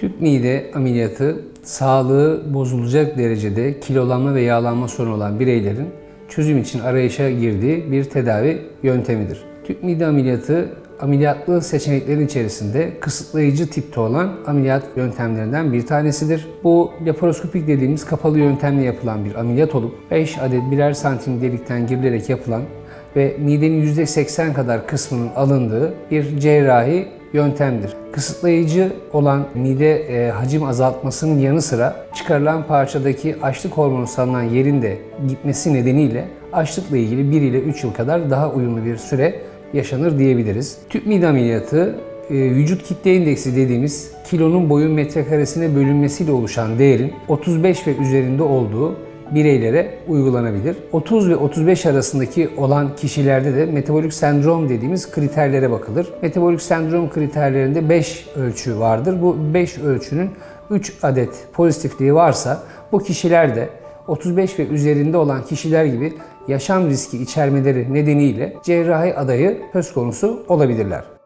Tüp mide ameliyatı sağlığı bozulacak derecede kilolanma ve yağlanma sorunu olan bireylerin çözüm için arayışa girdiği bir tedavi yöntemidir. Tüp mide ameliyatı ameliyatlı seçeneklerin içerisinde kısıtlayıcı tipte olan ameliyat yöntemlerinden bir tanesidir. Bu laparoskopik dediğimiz kapalı yöntemle yapılan bir ameliyat olup 5 adet birer santim delikten girilerek yapılan ve midenin %80 kadar kısmının alındığı bir cerrahi yöntemdir. Kısıtlayıcı olan mide e, hacim azaltmasının yanı sıra çıkarılan parçadaki açlık hormonu salınan yerin de gitmesi nedeniyle açlıkla ilgili 1 ile 3 yıl kadar daha uyumlu bir süre yaşanır diyebiliriz. Tüp mide ameliyatı e, vücut kitle indeksi dediğimiz kilonun boyun metrekaresine bölünmesiyle oluşan değerin 35 ve üzerinde olduğu bireylere uygulanabilir. 30 ve 35 arasındaki olan kişilerde de metabolik sendrom dediğimiz kriterlere bakılır. Metabolik sendrom kriterlerinde 5 ölçü vardır. Bu 5 ölçünün 3 adet pozitifliği varsa bu kişiler de 35 ve üzerinde olan kişiler gibi yaşam riski içermeleri nedeniyle cerrahi adayı söz konusu olabilirler.